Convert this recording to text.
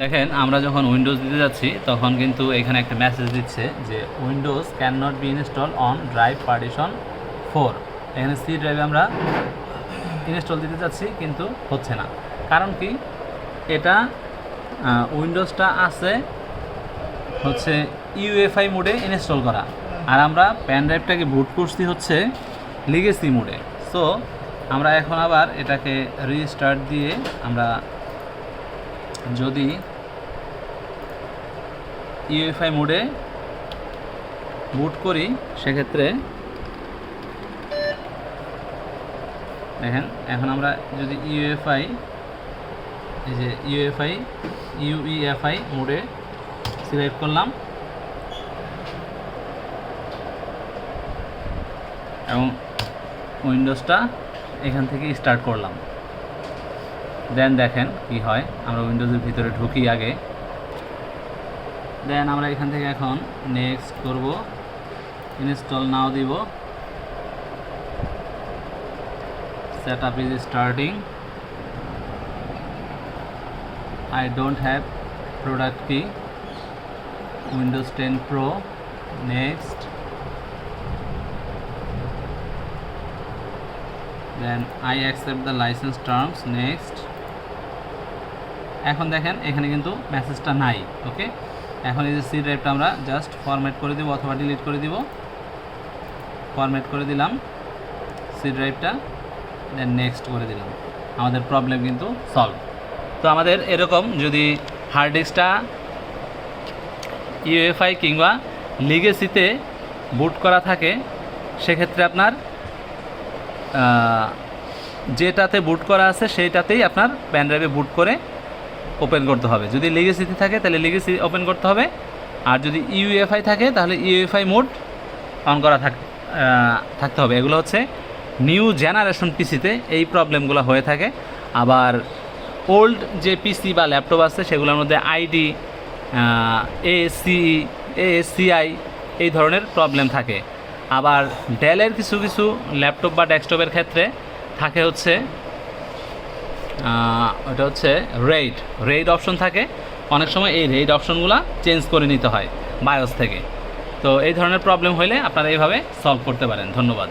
দেখেন, আমরা যখন উইন্ডোজ দিতে যাচ্ছি, তখন কিন্তু এখানে একটা মেসেজ দিচ্ছে যে Windows can not be install on drive partition four এখানে সি ড্রাইভে আমরা ইনস্টল দিতে যাচ্ছি, কিন্তু হচ্ছে না। কারণ কি? এটা উইন্ডোজটা আছে হচ্ছে ইউএফআই মোডে ইনস্টল করা। আর আমরা প্যান ড্রাইভটাকে বুট করছি হচ্ছে লিগেসি মোডে। সো আমরা এখন আবার এটাকে রিস্টার্ট দিয়ে আমরা যদি ইউএফআই মোডে বুট করি, সেক্ষেত্রে দেখেন, এখন আমরা যদি ইউএফআই এই যে ইউএফআই ইউইএফআই মোডে সিলেক্ট করলাম এবং উইন্ডোজটা এখান থেকে স্টার্ট করলাম। দেন দেখেন কি হয়, আমরা উইন্ডোজের ভিতরে ঢুকি আগে। দেন আমরা এখান থেকে এখন নেক্সট করব ইনস্টল নাও দিব। Set up is starting I don't have product key Windows ten pro next then I accept the licence terms next এখন দেখেন, এখানে কিন্তু মেসেজটা নাই ওকে এখন এই যে সি ড্রাইভটা আমরা জাস্ট ফরম্যাট করে দিব অথবা ডিলিট করে দিব। ফরম্যাট করে দিলাম সি ড্রাইভটা দেন নেক্সট করে দিলাম। আমাদের প্রবলেম কিন্তু সলভ তো আমাদের এরকম যদি হার্ড ডিস্কটা ইউএফআই কিংবা লিগেসিতে বুট করা থাকে, সেক্ষেত্রে আপনার যেটাতে বুট করা আছে সেইটাতেই আপনার প্যান ড্রাইভে বুট করে ওপেন করতে হবে। যদি লিগেসিতে থাকে, তাহলে লিগেসি ওপেন করতে হবে। আর যদি ইউএফআই থাকে, তাহলে ইউএফআই মোড অন করা থাক থাকতে হবে। এগুলো হচ্ছে নিউ জেনারেশন পিসিতে এই প্রবলেমগুলো হয়ে থাকে। আবার ওল্ড যে পিসি বা ল্যাপটপ আছে, সেগুলোর মধ্যে আইডি এসি এসিআই এই ধরনের প্রবলেম থাকে। আবার ডেলের কিছু কিছু ল্যাপটপ বা ডেস্কটপের ক্ষেত্রে থাকে হচ্ছে ওটা হচ্ছে রেড। রেড অপশন থাকে। অনেক সময় এই রেড অপশনগুলো চেঞ্জ করে নিতে হয় বায়োস থেকে। তো এই ধরনের প্রবলেম হলে আপনারা এইভাবে সলভ করতে পারেন। ধন্যবাদ।